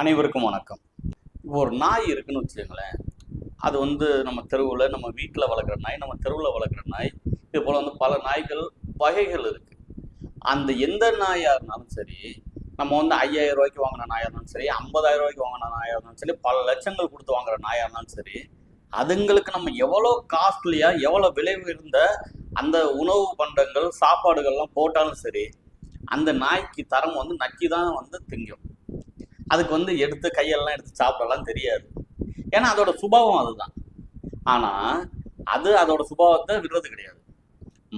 அனைவருக்கும் வணக்கம். இப்போ ஒரு நாய் இருக்குன்னு வச்சுக்கோங்களேன். அது வந்து நம்ம தெருவில் நம்ம வீட்டில் வளர்க்குற நாய் நம்ம தெருவில் வளர்க்குற நாய் இது போல் வந்து பல நாய்கள் வகைகள் இருக்கு. அந்த எந்த நாயாக இருந்தாலும் சரி நம்ம வந்து ஐயாயிரம் ரூபாய்க்கு வாங்கின நாயாக இருந்தாலும் சரி ஐம்பதாயிரம் ரூபாய்க்கு வாங்கின நாயாக இருந்தாலும் சரி பல லட்சங்கள் கொடுத்து வாங்குற நாயாக இருந்தாலும் சரி அதுங்களுக்கு நம்ம எவ்வளோ காஸ்ட்லியாக எவ்வளோ விலை உயர்ந்த அந்த உணவு பண்டங்கள் சாப்பாடுகள்லாம் போட்டாலும் சரி அந்த நாய்க்கு தரம் வந்து நக்கி தான் வந்து திங்கும். அதுக்கு வந்து எடுத்து கையெல்லாம் எடுத்து சாப்பிடலாம் தெரியாது. ஏன்னா அதோட சுபாவம் அதுதான். ஆனால் அது அதோட சுபாவத்தை விடுறது கிடையாது.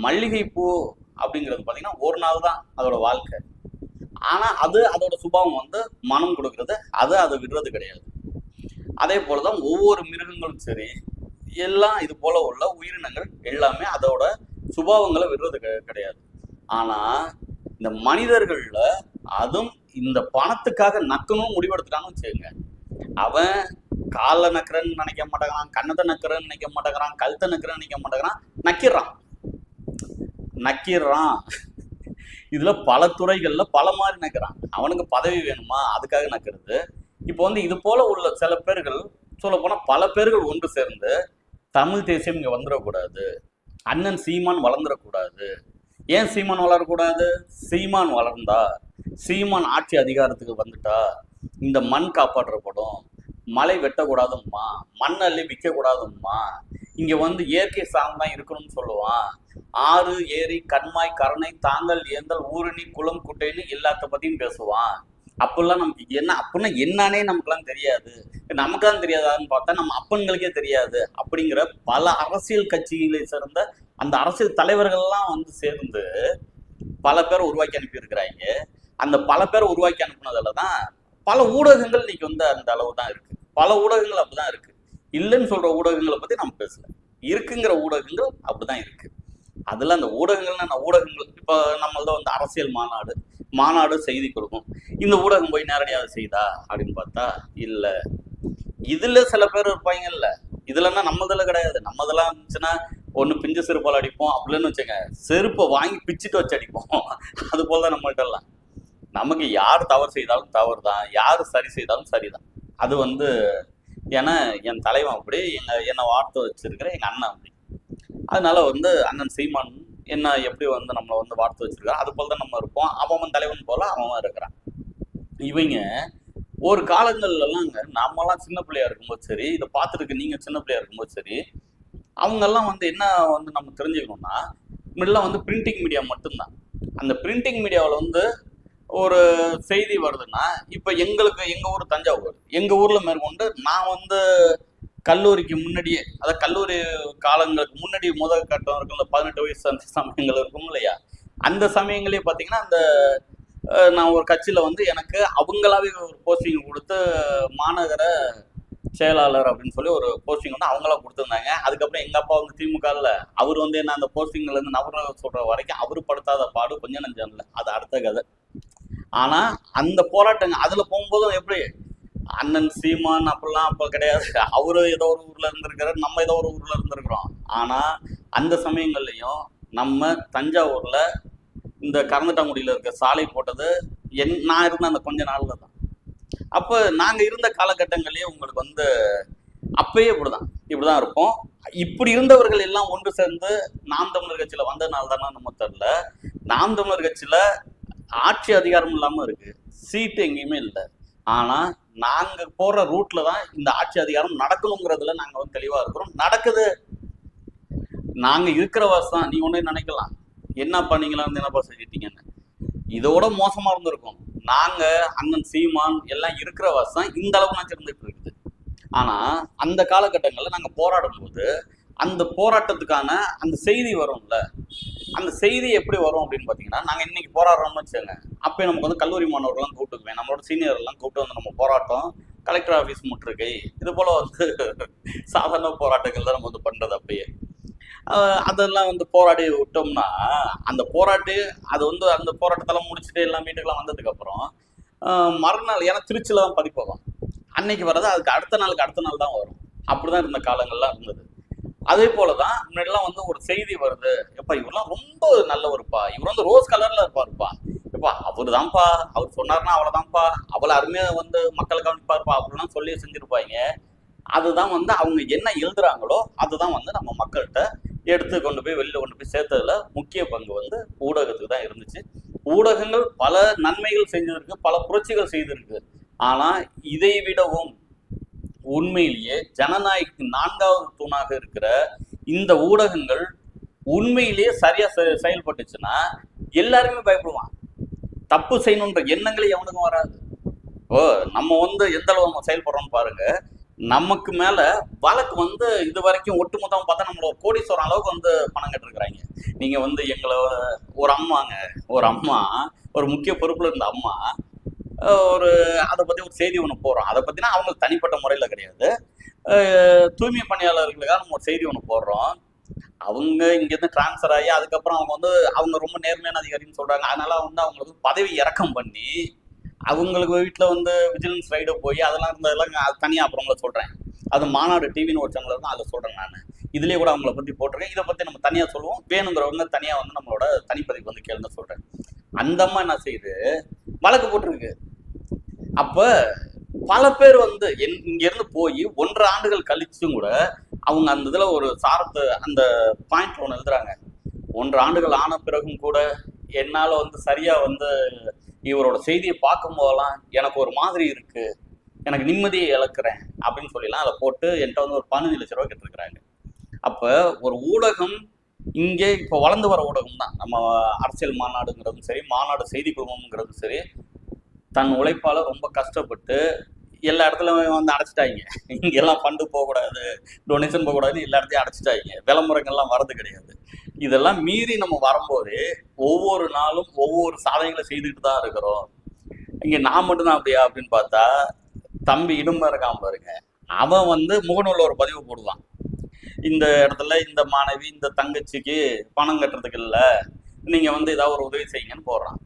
மல்லிகை பூ அப்படிங்கிறது பார்த்தீங்கன்னா ஒரு நாள் தான் அதோட வாழ்க்கை. ஆனால் அது அதோட சுபாவம் வந்து மனம் கொடுக்கறது அது அதை விடுறது கிடையாது. அதே போல தான் ஒவ்வொரு மிருகங்களும் சரி எல்லாம் இது போல உள்ள உயிரினங்கள் எல்லாமே அதோட சுபாவங்களை விடுறது கிடையாது. ஆனால் இந்த மனிதர்கள்ல அதுவும் இந்த பணத்துக்காக நக்கணும் முடிவெடுத்துட்டான்னு வச்சுக்கோங்க. அவன் காலை நக்கிறன்னு நினைக்க மாட்டேங்கிறான் கண்ணத்தை நக்கிறன்னு நினைக்க மாட்டேங்கிறான் கழுத்தை நக்கிறன்னு நினைக்க மாட்டேங்கிறான் நக்கிடுறான். நக்கிடுறான். இதுல பல துறைகள்ல பல மாதிரி நக்கிறான். அவனுக்கு பதவி வேணுமா? அதுக்காக நக்கிறது. இப்போ வந்து இது போல உள்ள சில பேர்கள் சொல்ல போனால் பல பேர்கள் ஒன்று சேர்ந்து தமிழ் தேசியம் இங்கே வந்துடக்கூடாது. அண்ணன் சீமான் வளர்ந்துடக்கூடாது. ஏன் சீமான் வளரக்கூடாது? சீமான் வளர்ந்தா சீமான் ஆட்சி அதிகாரத்துக்கு வந்துட்டா இந்த மண் காப்பாற்றப்படும் மலை வெட்டக்கூடாதும்மா. மண் அள்ளி விற்கக்கூடாதும்மா. இங்க வந்து இயற்கை சார்ந்தான் இருக்கணும்னு சொல்லுவான். ஆறு ஏரி கண்மாய் கரணை தாங்கல் ஏந்தல் ஊரணி குளம் குட்டைன்னு எல்லாத்த பத்தியும் பேசுவான். அப்பெல்லாம் நமக்கு என்ன அப்படின்னா என்னன்னே நமக்குலாம் தெரியாது. நமக்குலாம் தெரியாதான்னு பார்த்தா நம்ம அப்பன்களுக்கே தெரியாது. அப்படிங்கிற பல அரசியல் கட்சிகளை சேர்ந்த அந்த அரசியல் தலைவர்கள்லாம் வந்து சேர்ந்து பல பேர் உருவாக்கி அனுப்பியிருக்கிறாங்க. அந்த பல பேர் உருவாக்கி அனுப்புனதுல தான் பல ஊடகங்கள் இன்னைக்கு வந்து அந்த அளவு தான் இருக்கு. பல ஊடகங்கள் அப்படிதான் இருக்கு. இல்லைன்னு சொல்ற ஊடகங்களை பத்தி நம்ம பேசல. இருக்குங்கிற ஊடகங்கள் அப்படிதான் இருக்கு. அதுல அந்த ஊடகங்கள்னா நான் ஊடகங்கள்? இப்போ நம்மள்தான் வந்து அரசியல் மாநாடு மாநாடு செய்தி கொடுக்கும். இந்த ஊடகம் போய் நேரடியாக செய்தா அப்படின்னு பார்த்தா இல்ல. இதுல சில பேர் இருப்பாங்கல்ல இதுலன்னா நம்மதுல கிடையாது. நம்மதெல்லாம் இருந்துச்சுன்னா ஒண்ணு பிஞ்சு செருப்பால் அடிப்போம் அப்படின்னு வச்சுங்க செருப்பை வாங்கி பிச்சுட்டு வச்சு அடிப்போம். அது போல தான் நம்மள்ட்ட எல்லாம். நமக்கு யார் தவறு செய்தாலும் தவறு தான் யார் சரி செய்தாலும் சரிதான். அது வந்து ஏன்னா என் தலைவன் அப்படி எங்க என்னை வார்த்தை வச்சிருக்கிற எங்க அண்ணன் அப்படி. அதனால வந்து அண்ணன் சீமான் என்ன எப்படி வந்து நம்மளை வந்து வார்த்தை வச்சிருக்கான் அது போல தான் நம்ம இருப்போம். அவன் தலைவன் போல அவன் இருக்கிறான். இவங்க ஒரு காலங்கள்லலாங்க நாமெல்லாம் சின்ன பிள்ளையா இருக்கும்போது சரி இதை பார்த்துருக்கு நீங்க சின்ன பிள்ளையா இருக்கும்போது சரி அவங்கெல்லாம் வந்து என்ன வந்து நம்ம தெரிஞ்சுக்கணும்னா முன்னெல்லாம் வந்து பிரிண்டிங் மீடியா மட்டும்தான். அந்த பிரிண்டிங் மீடியாவில் வந்து ஒரு செய்தி வருதுன்னா இப்போ எங்களுக்கு எங்கள் ஊர் தஞ்சாவூர் எங்கள் ஊரில் மேற்கொண்டு நான் வந்து கல்லூரிக்கு முன்னாடியே அதாவது கல்லூரி காலங்களுக்கு முன்னாடி முதல் கட்டம் இருக்கும்ல பதினெட்டு வயசு அந்த சமயங்கள் இருக்கும் இல்லையா? அந்த சமயங்களே பார்த்தீங்கன்னா அந்த நான் ஒரு கட்சியில் வந்து எனக்கு அவங்களாவே ஒரு போஸ்டிங் கொடுத்து மாநகர செயலாளர் அப்படின்னு சொல்லி ஒரு போஸ்டிங் வந்து அவங்களா கொடுத்துருந்தாங்க. அதுக்கப்புறம் எங்கள் அப்பா வந்து திமுகவில் அவர் வந்து என்ன அந்த போஸ்டிங்ல இருந்து சொல்கிற வரைக்கும் அவர் படுத்தாத பாடு கொஞ்சம் நஞ்சம் இல்லை அது அடுத்த கதை. ஆனா அந்த போராட்டங்க அதுல போகும்போதும் எப்படி அண்ணன் சீமான் அப்படிலாம் அப்ப கிடையாது. அவரு ஏதோ ஒரு ஊர்ல இருந்திருக்கிறார் நம்ம ஏதோ ஒரு ஊர்ல இருந்திருக்கிறோம். ஆனா அந்த சமயங்கள்லயும் நம்ம தஞ்சாவூர்ல இந்த கரந்தட்டாங்குடியில இருக்க சாலை போட்டது என் நான் இருந்த அந்த கொஞ்ச நாள்ல தான். அப்போ நாங்க இருந்த காலகட்டங்கள்லேயே உங்களுக்கு வந்து அப்பயே இப்படிதான் இப்படிதான் இருப்போம் இப்படி இருந்தவர்கள் எல்லாம் ஒன்று சேர்ந்து நாம் தமிழர் கட்சியில வந்ததுனால தானே நம்ம தெரியல. நாம் தமிழர் கட்சியில ஆட்சி அதிகாரம் இல்லாமல் இருக்குது சீட்டு எங்கேயுமே இல்லை. ஆனால் நாங்கள் போகிற ரூட்டில் தான் இந்த ஆட்சி அதிகாரம் நடக்கணுங்கிறதுல நாங்கள் வந்து தெளிவாக இருக்கிறோம். நடக்குது. நாங்கள் இருக்கிற வருஷம் நீ ஒன்றே நினைக்கலாம். என்னப்பா நீங்களா வந்து என்னப்பா செஞ்சிட்டீங்கன்னு. இதோட மோசமாக இருந்திருக்கும். நாங்கள் அண்ணன் சீமான் எல்லாம் இருக்கிற வருஷம் இந்த அளவுக்கு சிறந்துட்டு இருக்குது. ஆனால் அந்த காலகட்டங்களில் நாங்கள் போராடும் போது அந்த போராட்டத்துக்கான அந்த செய்தி வரும்ல. அந்த செய்தி எப்படி வரும் அப்படின்னு பார்த்தீங்கன்னா நாங்கள் இன்னைக்கு போராடுறோம்னு வச்சுக்கோங்க. அப்போ நமக்கு வந்து கல்லூரி மாணவர்கள்லாம் கூப்பிட்டுக்குவேன் நம்மளோட சீனியர் எல்லாம் கூப்பிட்டு வந்து நம்ம போராட்டம் கலெக்டர் ஆஃபீஸ் முற்றுகை இது போல் வந்து சாதாரண போராட்டங்கள் தான் நம்ம வந்து பண்ணுறது அப்பயே. அதெல்லாம் வந்து போராடி விட்டோம்னா அந்த போராட்டி அது வந்து அந்த போராட்டத்தெல்லாம் முடிச்சுட்டு எல்லாம் வீட்டுக்கெல்லாம் வந்ததுக்கப்புறம் மறுநாள் ஏன்னா திருச்சியில் தான் பதிப்பகம் அன்னைக்கு வர்றது அதுக்கு அடுத்த நாளுக்கு அடுத்த நாள் தான் வரும். அப்படிதான் இருந்த காலங்கள்லாம் இருந்தது. அதே போலதான் முன்னாடிலாம் வந்து ஒரு செய்தி வருது. எப்பா இவரெல்லாம் ரொம்ப நல்லவருப்பா இவர் வந்து ரோஸ் கலர்ல இருப்பாருப்பா. இப்பா அவரு தான்ப்பா அவர் சொன்னார்னா அவ்வளவுதான்ப்பா அவ்வளவு அருமையா வந்து மக்களை கவனிப்பாருப்பா. அப்படிலாம் சொல்லி செஞ்சிருப்பாங்க. அதுதான் வந்து அவங்க என்ன எழுதுறாங்களோ அதுதான் வந்து நம்ம மக்கள்கிட்ட எடுத்து கொண்டு போய் வெளியில கொண்டு போய் சேர்த்ததுல முக்கிய பங்கு வந்து ஊடகத்துக்கு தான் இருந்துச்சு. ஊடகங்கள் பல நன்மைகள் செஞ்சிருக்கு பல புரட்சிகள் செய்திருக்கு. ஆனா இதை விடவும் உண்மையிலேயே ஜனநாயகத்தின் நான்காவது தூணாக இருக்கிற இந்த ஊடகங்கள் உண்மையிலேயே சரியா செ- செயல்பட்டுச்சுன்னா எல்லாருமே பயப்படுவான் தப்பு செய்யணுன்ற எண்ணங்களே எவனுக்கும் வராது. ஓ நம்ம வந்து எந்த அளவு நம்ம செயல்படுறோம்னு பாருங்க. நமக்கு மேல வழக்கு வந்து இது வரைக்கும் ஒட்டுமொத்தம் பார்த்தா நம்மள ஒரு கோடீஸ்வரம் அளவுக்கு வந்து பணம் கட்டிருக்கிறாங்க. நீங்க வந்து எங்களை ஒரு அம்மாங்க. ஒரு அம்மா ஒரு முக்கிய பொறுப்புல இருந்த அம்மா ஒரு அதை பத்தி ஒரு செய்தி ஒன்று போடுறோம் அதை பத்தினா அவங்க தனிப்பட்ட முறையில் கிடையாது. தூய்மை பணியாளர்களுக்காக நம்ம ஒரு செய்தி ஒன்று போடுறோம். அவங்க இங்கேருந்து ட்ரான்ஸ்ஃபர் ஆகி அதுக்கப்புறம் அவங்க வந்து அவங்க ரொம்ப நேர்மையான அதிகாரின்னு சொல்றாங்க. அதனால வந்து அவங்களுக்கு பதவி இறக்கம் பண்ணி அவங்களுக்கு வீட்டில் வந்து விஜிலன்ஸ் ரைடு போய் அதெல்லாம் இருந்ததெல்லாம் அது தனியாக அப்புறம் உங்களை சொல்கிறேன் அது மாநாடு டிவின்னு ஒரு சேனல் தான் அதை சொல்கிறேன் நான். இதுலேயே கூட அவங்கள பற்றி போட்டிருக்கேன். இதை பற்றி நம்ம தனியாக சொல்லுவோம். வேணுங்கிறவங்க தனியாக வந்து நம்மளோட தனிப்பதிவு வந்து கேளுங்க சொல்கிறேன் அந்த அம்மா என்ன செய்யுது? வழக்கு போட்டிருக்கு. அப்போ பல பேர் வந்து என் இங்கேருந்து போய் ஒன்றரை ஆண்டுகள் கழிச்சும் கூட அவங்க அந்த இதில் ஒரு சாரத்தை அந்த பாயிண்ட் ஒன்று எழுதுறாங்க. ஒன்றரை ஆண்டுகள் ஆன பிறகும் கூட என்னால் வந்து சரியாக வந்து இவரோட செய்தியை பார்க்கும் போதெல்லாம் எனக்கு ஒரு மாதிரி இருக்கு. எனக்கு நிம்மதியை இழக்கிறேன் அப்படின்னு சொல்லிலாம் அதை போட்டு என்கிட்ட வந்து ஒரு பதினஞ்சு லட்ச ரூபா கேட்டிருக்கிறாங்க. அப்போ ஒரு ஊடகம் இங்கே இப்போ வளர்ந்து வர ஊடகம் தான் நம்ம அரசியல் மாநாடுங்கிறதும் சரி மாநாடு செய்தி குழுமம்ங்கிறதும் சரி தன் உழைப்பால ரொம்ப கஷ்டப்பட்டு எல்லா இடத்துலயும் வந்து அடைச்சிட்டாங்க. இங்கெல்லாம் ஃபண்டு போகக்கூடாது டொனேஷன் போகக்கூடாதுன்னு எல்லா இடத்தையும் அடைச்சிட்டாங்க. விளம்பரங்கள்லாம் வரது கிடையாது. இதெல்லாம் மீறி நம்ம வரும்போது ஒவ்வொரு நாளும் ஒவ்வொரு சாதனைகளை செய்துக்கிட்டு தான் இருக்கிறோம். இங்கே நான் மட்டும்தான் அப்படியா அப்படின்னு பார்த்தா தம்பி இடும்ப இருக்கான் பாருங்க. அவன் வந்து முகநூலில் ஒரு பதிவு போடுவான். இந்த இடத்துல இந்த மாணவி இந்த தங்கச்சிக்கு பணம் கட்டுறதுக்கு இல்லை நீங்கள் வந்து ஏதாவது ஒரு உதவி செய்யுங்கன்னு போடுறான்.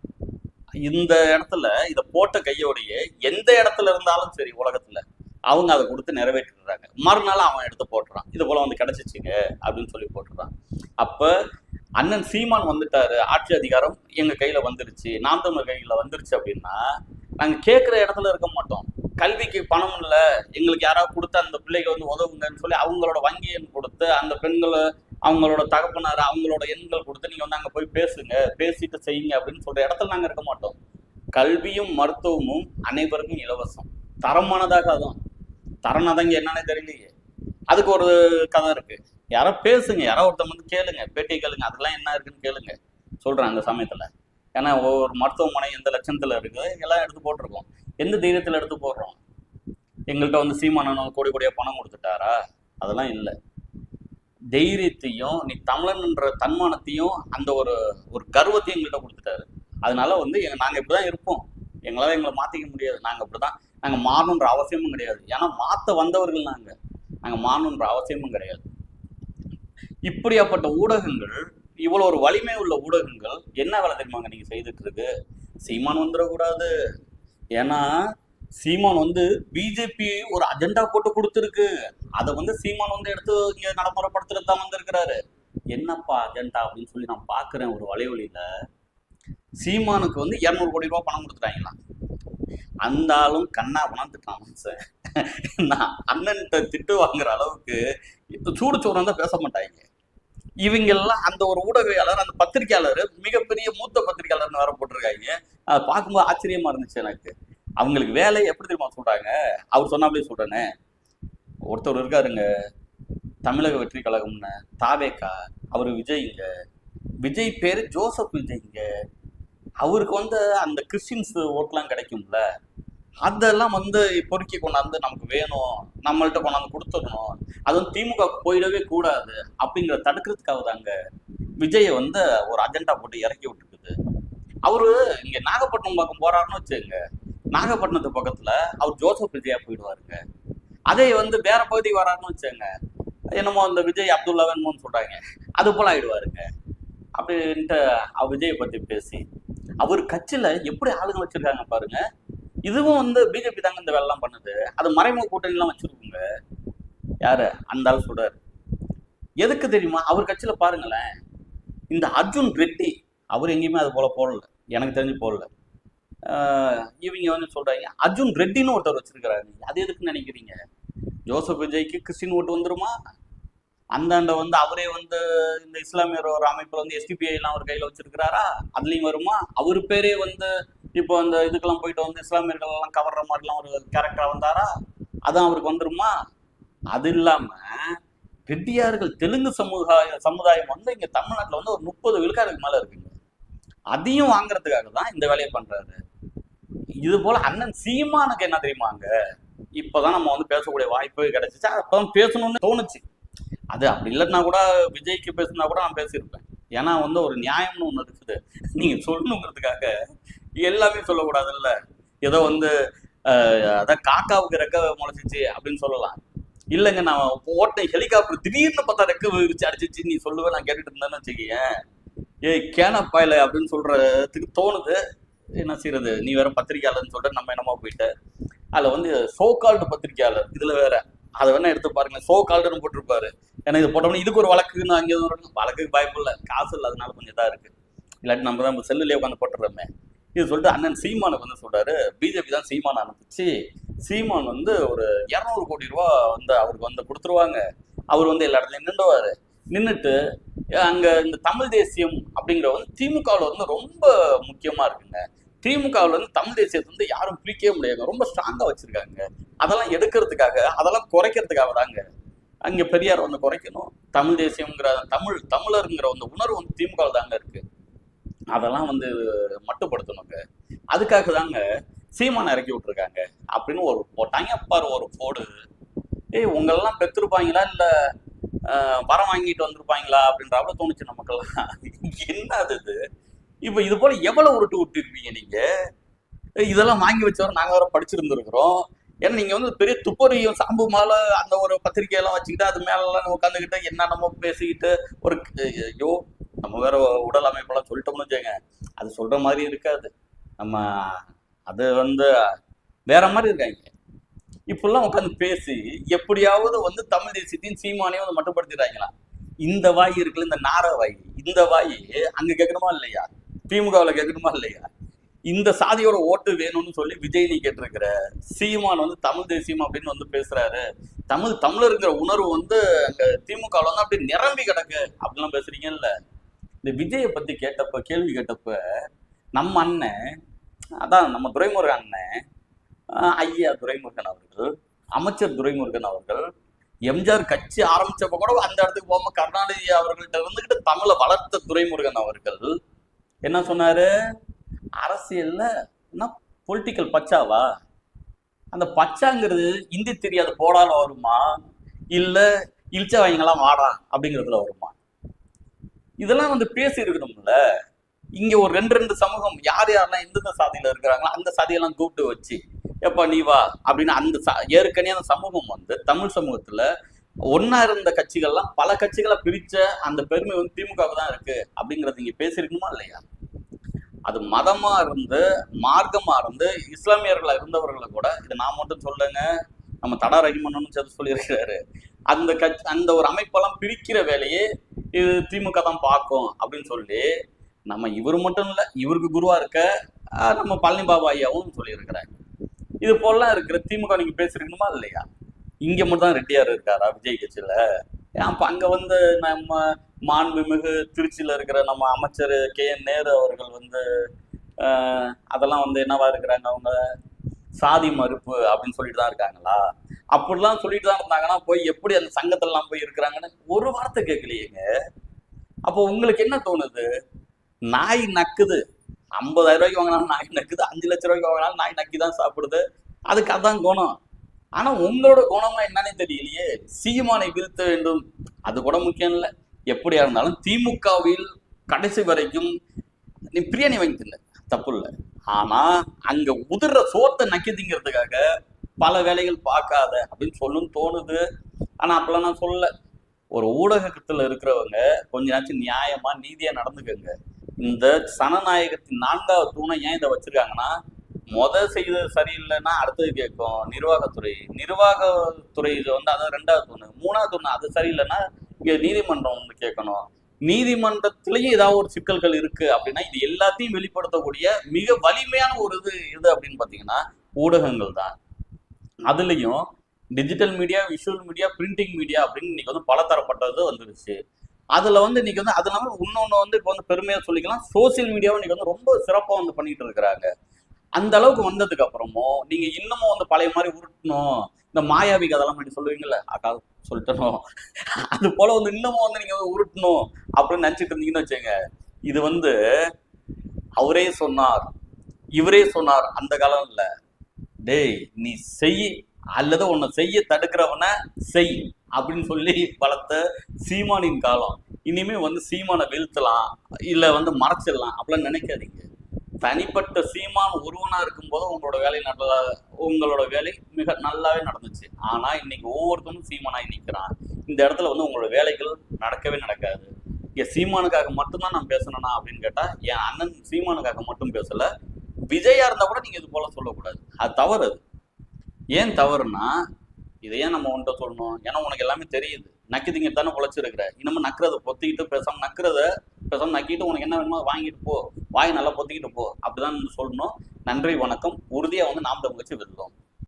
இந்த இடத்துல இதை போட்ட கையோடையே எந்த இடத்துல இருந்தாலும் சரி உலகத்துல அவங்க அதை கொடுத்து நிறைவேற்றிடுறாங்க. மறுநாள் அவன் எடுத்து போட்டுறான். இது போல வந்து கிடைச்சிச்சுங்க அப்படின்னு சொல்லி போட்டுறான். அப்ப அண்ணன் சீமான் வந்துட்டாரு. ஆட்சி அதிகாரம் எங்க கையில வந்துருச்சு. நாம் தமிழர் கையில வந்துருச்சு அப்படின்னா நாங்க கேட்குற இடத்துல இருக்க மாட்டோம். கல்விக்கு பணம் இல்லை. எங்களுக்கு யாராவது கொடுத்து அந்த பிள்ளைக்கு வந்து உதவுங்கன்னு சொல்லி அவங்களோட வங்கி எண் கொடுத்து அந்த பெண்களை அவங்களோட தகப்பனார் அவங்களோட எண்கள் கொடுத்து நீங்க வந்து அங்க போய் பேசுங்க பேசிட்டு செய்யுங்க அப்படின்னு சொல்ற இடத்துல நாங்க இருக்க மாட்டோம். கல்வியும் மருத்துவமும் அனைவருக்கும் இலவசம். தரமானதாக அதுவும் தரமானதாங்க என்னன்னு தெரியலையே. அதுக்கு ஒரு கதை இருக்கு. யாரோ பேசுங்க யாரோ ஒருத்தவங்க வந்து கேளுங்க பேட்டி கேளுங்க அதெல்லாம் என்ன இருக்குன்னு கேளுங்க சொல்றேன் அந்த சமயத்துல. ஏன்னா ஒவ்வொரு மருத்துவமனை எந்த லட்சணத்துல இருக்குது எல்லாம் எடுத்து போட்டிருக்கோம். எந்த தைரியத்துல எடுத்து போடுறோம்? எங்கள்கிட்ட வந்து சீமானன் கோடி கோடியா பணம் கொடுத்துட்டாரா? அதெல்லாம் இல்லை. தைரியத்தையும் நீ தமிழன்ன்ற தன்மானத்தையும் அந்த ஒரு ஒரு கர்வத்தையும் எங்கள்கிட்ட கொடுத்துட்டாரு. அதனால வந்து எங்க நாங்க இப்படிதான் இருப்போம். எங்களால எங்களை மாத்திக்க முடியாது. நாங்க இப்படிதான் நாங்க மாறணுன்ற அவசியமும் கிடையாது. ஏன்னா மாத்த வந்தவர்கள் நாங்க. நாங்க மாறணுன்ற அவசியமும் கிடையாது. இப்படியாப்பட்ட ஊடகங்கள் இவ்வளவு ஒரு வலிமை உள்ள ஊடகங்கள் என்ன வேலை தெரியுமாங்க நீங்க செய்துட்டு இருக்கு? சீமான் வந்துடக்கூடாது. ஏன்னா சீமான் வந்து பிஜேபி ஒரு அஜெண்டா போட்டு கொடுத்துருக்கு. அதை வந்து சீமான் வந்து எடுத்து இங்க நடைமுறைப்படுத்துறது தான் வந்திருக்கிறாரு. என்னப்பா அஜெண்டா அப்படின்னு சொல்லி நான் பாக்குறேன் ஒரு வலைவலியில சீமானுக்கு வந்து இரநூறு கோடி ரூபா பணம் கொடுத்துட்டாங்களாம் அந்த ஆளும் கண்ணா பணம் திட்டான் மனுஷன் நான் அண்ணன்கிட்ட திட்டு வாங்குற அளவுக்கு சூடு சோறு தான் பேச மாட்டாங்க. இவங்க எல்லாம் அந்த ஒரு ஊடகவியாளர் அந்த பத்திரிகையாளர் மிகப்பெரிய மூத்த பத்திரிகையாளர்னு வேற போட்டிருக்காங்க. அதை பார்க்கும்போது ஆச்சரியமா இருந்துச்சு எனக்கு. அவங்களுக்கு வேலை எப்படி தெரியுமா சொல்றாங்க? அவர் சொன்னாப்லயே சொல்றேனே. ஒருத்தர் இருக்காருங்க. தமிழக வெற்றி கழகம்னு. தாவேக்கா அவர் விஜய்ங்க. விஜய் பேர் ஜோசப் விஜய்ங்க. அவருக்கு வந்து அந்த கிறிஸ்டின்ஸ் ஓட்டெலாம் கிடைக்கும்ல. அதெல்லாம் வந்து பொறுக்கி கொண்டாந்து நமக்கு வேணும். நம்மள்ட்ட கொண்டாந்து கொடுத்துடணும். அது வந்து திமுக போயிடவே கூடாது அப்படிங்கிற தடுக்கிறதுக்காக தாங்க விஜயை வந்து ஒரு அஜெண்டா போட்டு இறக்கி விட்டுருக்குது. அவரு இங்க நாகப்பட்டினம் பக்கம் போறாருன்னு வச்சுங்க நாகப்பட்டினத்து பக்கத்துல அவர் ஜோசப் விஜயா போயிடுவாருங்க. அதே வந்து வேற பகுதிக்கு வராருன்னு வச்சாங்க என்னமோ அந்த விஜய் அப்துல்லா வேணுமோன்னு சொல்றாங்க. அது போல ஆயிடுவாருங்க. அப்படின்ட்டு அவர் விஜயை பத்தி பேசி அவர் கட்சியில எப்படி ஆளுங்க வச்சிருக்காங்க பாருங்க. இதுவும் வந்து பிஜேபி தாங்க இந்த வேலைலாம் பண்ணுது. அது மறைமுக கூட்டணி எல்லாம் யார் யாரு? அந்த ஆள் சொல்றாரு. எதுக்கு தெரியுமா? அவர் கட்சியில பாருங்களேன். இந்த அர்ஜுன் ரெட்டி அவர் எங்கேயுமே அது போல போடல. எனக்கு தெரிஞ்சு போடல. இவங்க வந்து சொல்றாங்க அர்ஜுன் ரெட்டின்னு ஒருத்தர் வச்சிருக்கிறாரு. அது எதுக்குன்னு நினைக்கிறீங்க? ஜோசப் விஜய்க்கு கிறிஸ்டின் ஓட்டு வந்துருமா? அந்தாண்ட வந்து அவரே வந்து இந்த இஸ்லாமியர் ஒரு அமைப்புல வந்து எஸ்டிபிஐ எல்லாம் அவர் கையில வச்சிருக்கிறாரா? அதுலயும் வருமா? அவர் பேரே வந்து இப்போ அந்த இதுக்கெல்லாம் போயிட்டு வந்து இஸ்லாமியர்கள் எல்லாம் கவர்ற மாதிரிலாம் ஒரு கேரக்டரா வந்தாரா? அதான் அவருக்கு வந்துருமா? அது இல்லாம ரெட்டியார்கள் தெலுங்கு சமுதாய சமுதாயம் வந்து இங்க தமிழ்நாட்டுல வந்து ஒரு முப்பது விழுக்காருக்கு மேல இருக்குங்க. அதையும் வாங்குறதுக்காக தான் இந்த வேலையை பண்றாரு. இது போல அண்ணன் சீமானுக்கு என்ன தெரியுமாங்க இப்பதான் நம்ம வந்து பேசக்கூடிய வாய்ப்பு கிடைச்சிச்சு. அப்பதான் பேசணும்னு தோணுச்சு. அது அப்படி இல்லைன்னா கூட விஜய்க்கு பேசுனா கூட நான் பேசியிருப்பேன். ஏன்னா வந்து ஒரு நியாயம்னு ஒண்ணு இருக்குது. நீங்க சொல்லணுங்கிறதுக்காக எல்லாமே சொல்லக்கூடாதுல்ல? ஏதோ வந்து அதான் காக்காவுக்கு ரெக்க முளைச்சிச்சு அப்படின்னு சொல்லலாம். இல்லைங்க நான் ஓட்ட ஹெலிகாப்டர் திடீர்னு பார்த்தா ரெக்க விரிச்சு அடிச்சிச்சு நீ சொல்லுவேன் நான் கேட்டுட்டு இருந்தேன்னு வச்சுக்கேன் ஏய் கேன பாயில அப்படின்னு சொல்றதுக்கு தோணுது. என்ன செய்யறது நீ வேற பத்திரிக்கையாளர்னு சொல்லிட்டு நம்ம என்னமோ போயிட்ட. அதுல வந்து சோ கால்டு பத்திரிக்கையாளர் இதுல வேற. அதை வேணா எடுத்து பாருங்க சோ கால்டுன்னு போட்டிருப்பாரு. ஏன்னா இது போட்டோம்னா இதுக்கு ஒரு வழக்குன்னு அங்கே வரும் வழக்குக்கு வாய்ப்பு இல்லை. காசு இல்லை அதனால கொஞ்சம் இதாக இருக்கு. இல்லாட்டி நம்ம தான் செல்லுலேயே உட்காந்து போட்டுறோமே. இது சொல்லிட்டு அண்ணன் சீமானுக்கு வந்து சொல்றாரு. பிஜேபி தான் சீமான் அனுப்பிச்சு சீமான் வந்து ஒரு இரநூறு கோடி ரூபா வந்து அவருக்கு வந்து கொடுத்துருவாங்க. அவர் வந்து எல்லா இடத்துலையும் நின்றுவாரு. நின்றுட்டு அங்கே இந்த தமிழ் தேசியம் அப்படிங்கிற வந்து திமுகவில் வந்து ரொம்ப முக்கியமாக இருக்குங்க. திமுகவில் வந்து தமிழ் தேசியத்தை வந்து யாரும் பிரிக்கவே முடியாது ரொம்ப ஸ்ட்ராங்காக வச்சுருக்காங்க. அதெல்லாம் எடுக்கிறதுக்காக அதெல்லாம் குறைக்கிறதுக்காக தாங்க. அங்கே பெரியார் வந்து குறைக்கணும். தமிழ் தேசியம்ங்கிற தமிழ் தமிழருங்கிற அந்த உணர்வு வந்து திமுகவில் தாங்க இருக்குது அதெல்லாம் வந்து மட்டுப்படுத்தணுங்க. அதுக்காக தாங்க சீமான் இறக்கி விட்டுருக்காங்க. அப்படின்னு ஒரு போட்டாங்க பாரு ஒரு போடு ஏய் உங்களெல்லாம் பெற்றிருப்பாங்களா இல்லை வரம் வாங்கிட்டு வந்திருப்பாங்களா? அப்படின்றாப்புல தோணுச்சு நமக்கெல்லாம். என்ன அது இது? இப்ப இது போல எவ்வளவு உருட்டு விட்டுருப்பீங்க நீங்க? இதெல்லாம் வாங்கி வச்சவரை நாங்க வேற படிச்சிருந்துருக்குறோம். ஏன்னா நீங்க வந்து பெரிய துப்பறியும் சாம்பு மாலை அந்த ஒரு பத்திரிக்கையெல்லாம் வச்சுக்கிட்டு அது மேலெல்லாம் உட்காந்துக்கிட்டு என்னென்னமோ பேசிக்கிட்டு ஒரு ஐயோ நம்ம வேற உடல் அமைப்பெல்லாம் சொல்லிட்டோம்னு வச்சுங்க அது சொல்ற மாதிரி இருக்காது. நம்ம அது வந்து வேற மாதிரி இருக்காங்க. இப்பெல்லாம் உட்காந்து பேசி எப்படியாவது வந்து தமிழ் தேசியத்தையும் சீமானையும் வந்து மட்டுப்படுத்திடுறாங்களா இந்த வாய் இருக்குல்ல இந்த நார வாய். இந்த வாய் அங்க கேட்கணுமா இல்லையா? திமுகவில் கேட்கணுமா இல்லையா? இந்த சாதியோட ஓட்டு வேணும்னு சொல்லி விஜய் நீ கேட்டிருக்கிற சீமான் வந்து தமிழ் தேசியம் அப்படின்னு வந்து பேசுறாரு. தமிழ் தமிழருங்கிற உணர்வு வந்து அங்க திமுகவில் வந்து அப்படி நிரம்பி கிடக்கு அப்படிலாம் பேசுறீங்கல்ல இந்த விஜயை பத்தி கேட்டப்ப கேள்வி கேட்டப்ப நம்ம அண்ணன் அதான் நம்ம துரைமுருகன் அண்ணன் ஐயா துரைமுருகன் அவர்கள் அமைச்சர் துரைமுருகன் அவர்கள் எம்ஜிஆர் கட்சி ஆரம்பிச்சப்ப கூட அந்த இடத்துக்கு போகாம கருணாநிதி அவர்கள்ட்ட இருந்துகிட்டு தமிழை வளர்த்த துரைமுருகன் அவர்கள் என்ன சொன்னார்? அரசியலில் என்ன பொலிட்டிக்கல் பச்சாவா? அந்த பச்சாங்கிறது இந்தி தெரியாத போடால வருமா? இல்ல இழிச்சவாய்ங்கெல்லாம் வாடா? அப்படிங்கிறதுல வருமா? இதெல்லாம் வந்து பேசி இருக்கணும்ல ஒரு ரெண்டு ரெண்டு சமூகம் யார் யாரெல்லாம் எந்தெந்த சாதியில் இருக்கிறாங்களோ அந்த சாதியெல்லாம் கூப்பிட்டு வச்சு எப்போ நீ வா அப்படின்னு அந்த சா ஏற்கனவே அந்த சமூகம் வந்து தமிழ் சமூகத்தில் ஒன்னா இருந்த கட்சிகள்லாம் பல கட்சிகளை பிரிச்ச அந்த பெருமை வந்து திமுகவுக்கு தான் இருக்கு. அப்படிங்கறது இங்க பேசியிருக்குமா இல்லையா? அது மதமா இருந்து மார்க்கமா இருந்து இஸ்லாமியர்களா இருந்தவர்களை கூட இது நான் மட்டும் சொல்லுங்க நம்ம தடா ரஹிமன்னு சேர்த்து சொல்லியிருக்கிறாரு. அந்த கட்சி அந்த ஒரு அமைப்பெல்லாம் பிரிக்கிற வேலையே இது திமுக தான் பார்க்கும் அப்படின்னு சொல்லி நம்ம இவர் மட்டும் இல்லை இவருக்கு குருவா இருக்க ஆஹ், நம்ம பழனி பாபா ஐயாவும் சொல்லியிருக்கிறாங்க இது போலாம் இருக்கிற திமுக நீங்க பேசிருக்கணுமா இல்லையா? இங்க மட்டும் தான் ரெட்டியார் இருக்காரா விஜய் கட்சியில? ஏன் அப்ப அங்க வந்து நம்ம மாண்புமிகு திருச்சியில இருக்கிற நம்ம அமைச்சர் கே. என். நேரு அவர்கள் வந்து அதெல்லாம் வந்து என்னவா இருக்கிறாங்க அவங்க? சாதி மறுப்பு அப்படின்னு சொல்லிட்டு தான் இருக்காங்களா? அப்படிலாம் சொல்லிட்டு தான் இருந்தாங்கன்னா போய் எப்படி அந்த சங்கத்திலலாம் போய் இருக்கிறாங்கன்னு ஒரு வார்த்தை கேட்கலையேங்க. அப்போ உங்களுக்கு என்ன தோணுது? நாய் நக்குது. ஐம்பதாயிரம் ரூபாய்க்கு வாங்கினாலும் நாய் நக்குது. அஞ்சு லட்ச ரூபாய்க்கு வாங்கினாலும் நாய் நக்கி தான் சாப்பிடுது. அதுக்கு அதான் குணம். ஆனா உங்களோட குணமா என்னன்னு தெரியலையே. சீமானை வீழ்த்த வேண்டும். அது கூட முக்கியம் இல்லை. எப்படியா இருந்தாலும் திமுகவில் கடைசி வரைக்கும் நீ பிரியாணி வாங்கி தின்ன தப்பு இல்லை. ஆனா அங்க உதிர்ற சோத்தை நக்கிதுங்கிறதுக்காக பல வேலைகள் பார்க்காத அப்படின்னு சொல்லும் தோணுது. ஆனா அப்பெல்லாம் நான் சொல்லல. ஒரு ஊடகத்துல இருக்கிறவங்க கொஞ்ச நாச்சும் நியாயமா நீதியா நடந்துக்கங்க. இந்த சனநாயகத்தின் நான்காவது தூணை ஏன் இதை வச்சிருக்காங்கன்னா முத செய்தது சரியில்லைன்னா அடுத்தது கேட்கும். நிர்வாகத்துறை. நிர்வாகத்துறை இது வந்து அது ரெண்டாவது ஒன்று மூணாவது ஒன்று அது சரியில்லைன்னா இங்கே நீதிமன்றம் ஒன்று கேட்கணும். நீதிமன்றத்திலேயே ஏதாவது ஒரு சிக்கல்கள் இருக்கு அப்படின்னா இது எல்லாத்தையும் வெளிப்படுத்தக்கூடிய மிக வலிமையான ஒரு இது இது அப்படின்னு பார்த்தீங்கன்னா ஊடகங்கள் தான். அதுலேயும் digital media visual media printing media அப்படின்னு இன்னைக்கு வந்து பலதரப்பட்டது வந்துருச்சு. அதுல வந்து இன்னைக்கு வந்து அது இல்லாமல் இன்னொன்று வந்து இப்போ வந்து பெருமையாக சொல்லிக்கலாம். சோசியல் மீடியாவும் இன்னைக்கு வந்து ரொம்ப சிறப்பாக வந்து பண்ணிட்டு இருக்கிறாங்க. அந்த அளவுக்கு வந்ததுக்கு அப்புறமும் நீங்க இன்னமும் வந்து பழைய மாதிரி உருட்டணும். இந்த மாயாவி கதெல்லாம் மாதிரி சொல்லுவீங்கல்ல அக்கா சொல்லிட்டணும் அது போல வந்து இன்னமும் வந்து நீங்க வந்து உருட்டணும் அப்படின்னு நினைச்சிட்டு இருந்தீங்கன்னு வச்சுங்க இது வந்து அவரே சொன்னார். இவரே சொன்னார் அந்த காலம் இல்ல டேய் நீ செய் அல்லது உன்னை செய்ய தடுக்கிறவன செய் அப்படின்னு சொல்லி வளர்த்த சீமானின் காலம். இனிமே வந்து சீமானை வீழ்த்தலாம் இல்லை வந்து மறைச்சிடலாம் அப்படிலாம் நினைக்காதீங்க. தனிப்பட்ட சீமான் ஒருவனா இருக்கும்போது உங்களோட வேலை நல்ல உங்களோட வேலை மிக நல்லாவே நடந்துச்சு. ஆனா இன்னைக்கு ஒவ்வொருத்தனும் சீமானாய் நிற்கிறான் இந்த இடத்துல வந்து உங்களோட வேலைகள் நடக்கவே நடக்காது. என் சீமானுக்காக மட்டும்தான் நான் பேசணும்னா அப்படின்னு கேட்டா என் அண்ணன் சீமானுக்காக மட்டும் பேசல. விஜயா இருந்தா கூட நீங்க இது போல சொல்லக்கூடாது. அது தவறு அது. ஏன் தவறுனா இதை ஏன் நம்ம உன்கிட்ட சொல்லணும். ஏன்னா உனக்கு எல்லாமே தெரியுது. நக்கிதிங்க தானே உழைச்சிருக்கிற. இன்னமும் நக்கிறத பொத்திக்கிட்டு பேசாம நக்கிறத பேசாம நக்கிட்டு உனக்கு என்ன வேணுமோ வாங்கிட்டு போ. வாய் நல்லா பொத்திக்கிட்டு போ. அப்படிதான் சொல்லணும். நன்றி வணக்கம். உறுதியாக வந்து நாம் தமிழ் கட்சி